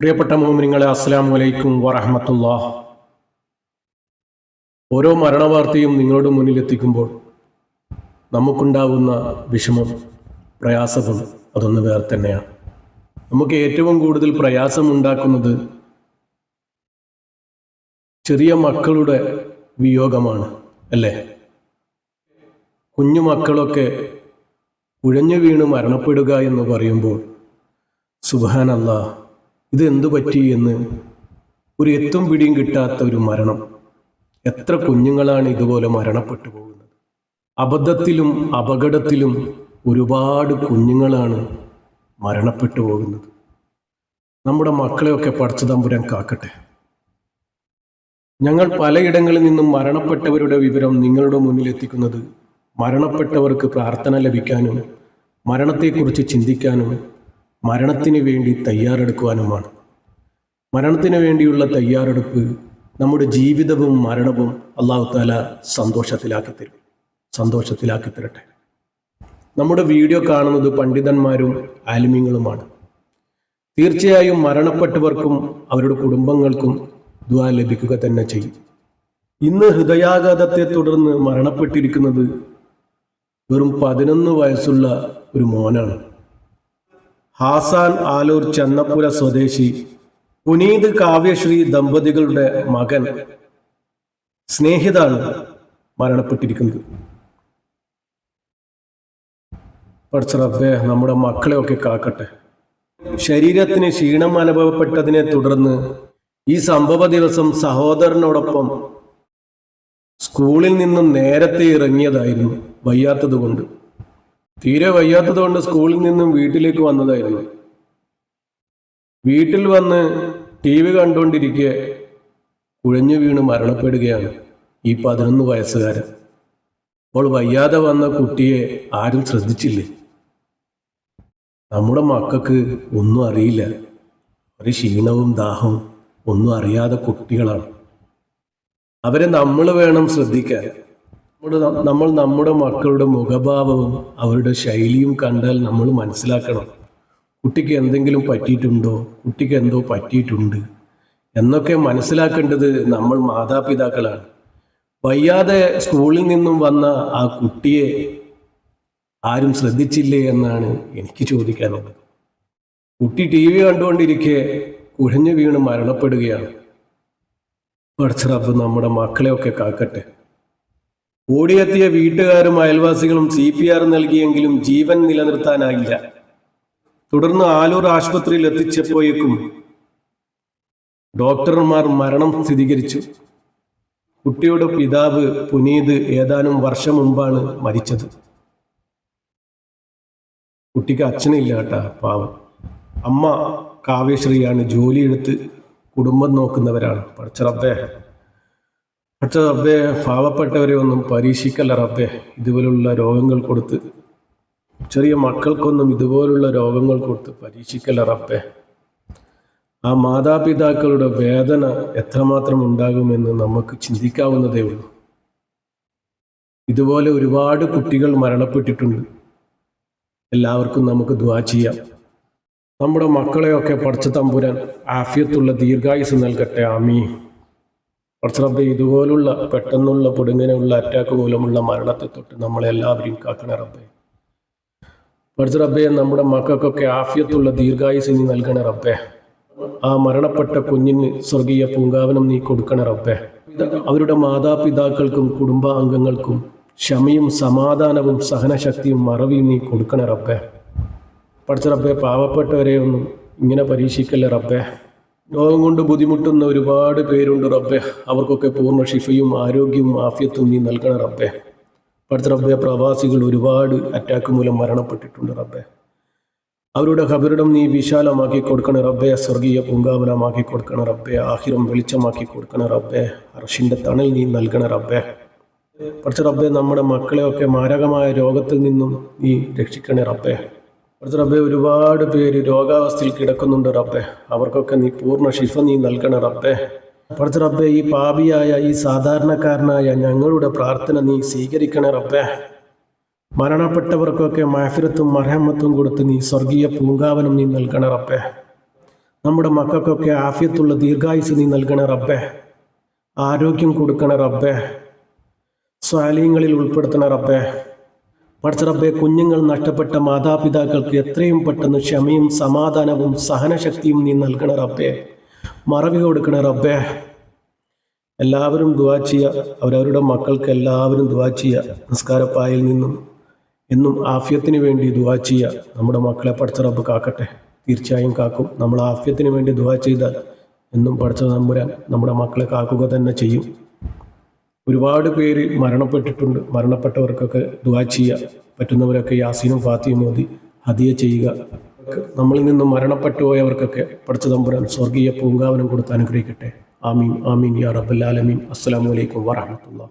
പ്രിയപ്പെട്ട മോമിനിങ്ങളെ അസ്സാം വലൈക്കും വറഹമത്തുള്ള ഓരോ മരണവാർത്തയും നിങ്ങളുടെ മുന്നിലെത്തിക്കുമ്പോൾ നമുക്കുണ്ടാവുന്ന വിഷമം പ്രയാസവും അതൊന്ന് വേറെ തന്നെയാണ്. നമുക്ക് ഏറ്റവും കൂടുതൽ പ്രയാസമുണ്ടാക്കുന്നത് ചെറിയ മക്കളുടെ വിയോഗമാണ് അല്ലേ? കുഞ്ഞു മക്കളൊക്കെ കുഴഞ്ഞു വീണ് മരണപ്പെടുക എന്ന് പറയുമ്പോൾ സുബാനല്ല ഇത് പറ്റി എന്ന്? ഒരു എത്തും പിടിയും കിട്ടാത്ത ഒരു മരണം. എത്ര കുഞ്ഞുങ്ങളാണ് ഇതുപോലെ മരണപ്പെട്ടു പോകുന്നത്? അബദ്ധത്തിലും അപകടത്തിലും ഒരുപാട് കുഞ്ഞുങ്ങളാണ് മരണപ്പെട്ടു പോകുന്നത്. നമ്മുടെ മക്കളെയൊക്കെ പഠിച്ചു തമ്പുരാൻ കാക്കട്ടെ. ഞങ്ങൾ പലയിടങ്ങളിൽ നിന്നും മരണപ്പെട്ടവരുടെ വിവരം നിങ്ങളുടെ മുന്നിൽ എത്തിക്കുന്നത് മരണപ്പെട്ടവർക്ക് പ്രാർത്ഥന ലഭിക്കാനും മരണത്തെക്കുറിച്ച് ചിന്തിക്കാനും മരണത്തിന് വേണ്ടി തയ്യാറെടുക്കുവാനുമാണ്. മരണത്തിന് വേണ്ടിയുള്ള തയ്യാറെടുപ്പ് നമ്മുടെ ജീവിതവും മരണവും അള്ളാഹു താല സന്തോഷത്തിലാക്കി തരും. സന്തോഷത്തിലാക്കി തരട്ടെ. നമ്മുടെ വീഡിയോ കാണുന്നത് പണ്ഡിതന്മാരും ആലിമ്യങ്ങളുമാണ് തീർച്ചയായും മരണപ്പെട്ടവർക്കും അവരുടെ കുടുംബങ്ങൾക്കും ദ്വാ ലഭിക്കുക തന്നെ ചെയ്യും. ഇന്ന് ഹൃദയാഘാതത്തെ തുടർന്ന് മരണപ്പെട്ടിരിക്കുന്നത് വെറും പതിനൊന്ന് വയസ്സുള്ള ഒരു മോനാണ്. ഹാസാൻ ആലൂർ ചന്നപ്പുര സ്വദേശി പുനീത് കാവ്യശ്രീ ദമ്പതികളുടെ മകൻ സ്നേഹിതാണ് മരണപ്പെട്ടിരിക്കുന്നത്. പഠിച്ചറബേ നമ്മുടെ മക്കളെയൊക്കെ കാക്കട്ടെ. ശരീരത്തിന് ക്ഷീണം അനുഭവപ്പെട്ടതിനെ തുടർന്ന് ഈ സംഭവ ദിവസം സഹോദരനോടൊപ്പം സ്കൂളിൽ നിന്നും നേരത്തെ ഇറങ്ങിയതായിരുന്നു വയ്യാത്തത് കൊണ്ട്. തീരെ വയ്യാത്തത് കൊണ്ട് സ്കൂളിൽ നിന്നും വീട്ടിലേക്ക് വന്നതായിരുന്നു. വീട്ടിൽ വന്ന് ടി വി കണ്ടുകൊണ്ടിരിക്കെ കുഴഞ്ഞു വീണ് മരണപ്പെടുകയാണ് ഈ പതിനൊന്ന് വയസ്സുകാരൻ. അപ്പോൾ വയ്യാതെ വന്ന കുട്ടിയെ ആരും ശ്രദ്ധിച്ചില്ലേ? നമ്മുടെ മക്കൾക്ക് ഒന്നും അറിയില്ല. ഒരു ക്ഷീണവും ദാഹവും ഒന്നും അറിയാതെ കുട്ടികളാണ്. അവരെ നമ്മൾ വേണം ശ്രദ്ധിക്കാൻ. നമ്മൾ നമ്മുടെ മക്കളുടെ മുഖഭാവവും അവരുടെ ശൈലിയും കണ്ടാൽ നമ്മൾ മനസ്സിലാക്കണം. കുട്ടിക്ക് എന്തെങ്കിലും പറ്റിയിട്ടുണ്ടോ? കുട്ടിക്ക് എന്തോ പറ്റിയിട്ടുണ്ട്. എന്നൊക്കെ മനസ്സിലാക്കേണ്ടത് നമ്മൾ മാതാപിതാക്കളാണ്. വയ്യാതെ സ്കൂളിൽ നിന്നും വന്ന ആ കുട്ടിയെ ആരും ശ്രദ്ധിച്ചില്ലേ എന്നാണ് എനിക്ക് ചോദിക്കാനുള്ളത്. കുട്ടി ടി വി കണ്ടുകൊണ്ടിരിക്കെ കുഴഞ്ഞു വീണ് മരണപ്പെടുകയാണ്. പഠിച്ചറപ്പ് നമ്മുടെ മക്കളെയൊക്കെ കാക്കട്ടെ. ഓടിയെത്തിയ വീട്ടുകാരും അയൽവാസികളും സി പി ആർ നൽകിയെങ്കിലും ജീവൻ നിലനിർത്താനായില്ല. തുടർന്ന് ആലൂർ ആശുപത്രിയിൽ എത്തിച്ചപ്പോയേക്കും ഡോക്ടർമാർ മരണം സ്ഥിരീകരിച്ചു. കുട്ടിയുടെ പിതാവ് പുനീത് ഏതാനും വർഷം മുമ്പാണ് മരിച്ചത്. കുട്ടിക്ക് അച്ഛനില്ല കേട്ടാ പാവം. അമ്മ കാവ്യശ്രീയാണ് ജോലിയെടുത്ത് കുടുംബം നോക്കുന്നവരാണ്. പഠിച്ച റബ്ബെ റബ്ബേ പാവപ്പെട്ടവരെ ഒന്നും പരീക്ഷിക്കല്ല റബ്ബെ. ഇതുപോലുള്ള രോഗങ്ങൾ കൊടുത്ത് ചെറിയ മക്കൾക്കൊന്നും ഇതുപോലുള്ള രോഗങ്ങൾ കൊടുത്ത് പരീക്ഷിക്കല്ല റബ്ബെ. ആ മാതാപിതാക്കളുടെ വേദന എത്രമാത്രം ഉണ്ടാകുമെന്ന് നമുക്ക് ചിന്തിക്കാവുന്നതേ ഉള്ളൂ. ഇതുപോലെ ഒരുപാട് കുട്ടികൾ മരണപ്പെട്ടിട്ടുണ്ട്. എല്ലാവർക്കും നമുക്ക് ദ്വാ ചെയ്യാം. നമ്മുടെ മക്കളെയൊക്കെ പഠിച്ച തമ്പുരാൻ ആഫിയത്തുള്ള ദീർഘായുസ് നൽകട്ടെ. ആമീ പഠിച്ചറബ്ബെ ഇതുപോലുള്ള പെട്ടെന്നുള്ള പൊടുങ്ങനെയുള്ള അറ്റാക്ക് മൂലമുള്ള മരണത്തെ തൊട്ട് നമ്മളെല്ലാവരെയും കാക്കണ റബ്ബെ. പഠിച്ച റബ്ബെ നമ്മുടെ മക്കൾക്കൊക്കെ ആഫിയത്തുള്ള ദീർഘായുസ് നീ നൽകണ റബ്ബെ. ആ മരണപ്പെട്ട കുഞ്ഞിന് സ്വർഗീയ പൂങ്കാവനം നീ കൊടുക്കണ റബ്ബെ. അവരുടെ മാതാപിതാക്കൾക്കും കുടുംബാംഗങ്ങൾക്കും ക്ഷമയും സമാധാനവും സഹനശക്തിയും മറവിയും നീ കൊടുക്കണ റബ്ബെ. പഠിച്ച റബ്ബെ പാവപ്പെട്ടവരെ ഒന്നും ഇങ്ങനെ പരീക്ഷിക്കല്ലേ റബ്ബെ. രോഗം കൊണ്ട് ബുദ്ധിമുട്ടുന്ന ഒരുപാട് പേരുണ്ട് റബ്ബെ. അവർക്കൊക്കെ പൂർണ ശിഫയും ആരോഗ്യവും ആഫ്യത്തും നീ നൽകണ റബ്ബെ. പഠിച്ച റബ്ബെ പ്രവാസികൾ ഒരുപാട് അറ്റാക്ക് മൂലം മരണപ്പെട്ടിട്ടുണ്ട് റബ്ബെ. അവരുടെ ഖബറിടം നീ വിശാലമാക്കി കൊടുക്കണ റബ്ബെ. സ്വർഗീയ പൂങ്കാവനമാക്കി കൊടുക്കണ റബ്ബെ. ആഹിരം വെളിച്ചമാക്കി കൊടുക്കണ റബ്ബെ. അർഷിന്റെ തണൽ നീ നൽകണ റബ്ബെ. പഠിച്ച റബ്ബെ നമ്മുടെ മക്കളെയൊക്കെ മാരകമായ രോഗത്തിൽ നിന്നും നീ രക്ഷിക്കണേ റബ്ബെ. പഠിച്ച റബ്ബെ ഒരുപാട് പേര് രോഗാവസ്ഥയിൽ കിടക്കുന്നുണ്ട് റബ്ബെ. അവർക്കൊക്കെ നീ പൂർണ ശിഫ നീ നൽകണ റബ്ബെ. പഠിച്ച റബ്ബെ ഈ പാപിയായ ഈ സാധാരണക്കാരനായ ഞങ്ങളുടെ പ്രാർത്ഥന നീ സ്വീകരിക്കണേ റബ്ബെ. മരണപ്പെട്ടവർക്കൊക്കെ മാഫിരത്തും മർഹമത്തും കൊടുത്ത് നീ സ്വർഗീയ പൂങ്കാവനം നീ നൽകണ റബ്ബെ. നമ്മുടെ മക്കൾക്കൊക്കെ ആഫ്യത്തുള്ള ദീർഘായുസ് നീ നൽകണ റബ്ബെ. ആരോഗ്യം കൊടുക്കണ റബ്ബെ. സ്വാലീങ്ങളിൽ ഉൾപ്പെടുത്തണ റബ്ബേ. പഠിച്ച റബ്ബെ കുഞ്ഞുങ്ങൾ നഷ്ടപ്പെട്ട മാതാപിതാക്കൾക്ക് എത്രയും പെട്ടെന്ന് ക്ഷമയും സമാധാനവും സഹനശക്തിയും നീ നൽകണ റബ്ബേ. മറവി കൊടുക്കണ റബ്ബേ. എല്ലാവരും ദുവാ ചെയ്യുക അവരവരുടെ മക്കൾക്ക് എല്ലാവരും ദുവാ ചെയ്യുക നിസ്കാരപ്പായിൽ നിന്നും എന്നും ആഫ്യത്തിന് വേണ്ടി ദുവാ ചെയ്യുക നമ്മുടെ മക്കളെ പഠിച്ച റബ്ബ് കാക്കട്ടെ. തീർച്ചയായും കാക്കും. നമ്മൾ ആഫ്യത്തിന് വേണ്ടി ദുവാ ചെയ്താൽ എന്നും പഠിച്ച നമ്പുരാൻ നമ്മുടെ മക്കളെ കാക്കുക തന്നെ ചെയ്യും. ഒരുപാട് പേര് മരണപ്പെട്ടിട്ടുണ്ട്. മരണപ്പെട്ടവർക്കൊക്കെ ദുവാ ചെയ്യുക പറ്റുന്നവരൊക്കെ യാസീനും ഫാത്തിയും മോദി ഹദിയ ചെയ്യുക. നമ്മളിൽ നിന്നും മരണപ്പെട്ടു പോയവർക്കൊക്കെ പഠിച്ച തമ്പുരാൻ സ്വർഗീയ പൂങ്കാവനം കൊടുത്ത് അനുഗ്രഹിക്കട്ടെ. ആമീൻ. ആമീൻ. യാ റബ്ബൽ ആലമീൻ. അസ്സലാമു അലൈക്കും വറഹമത്തുള്ള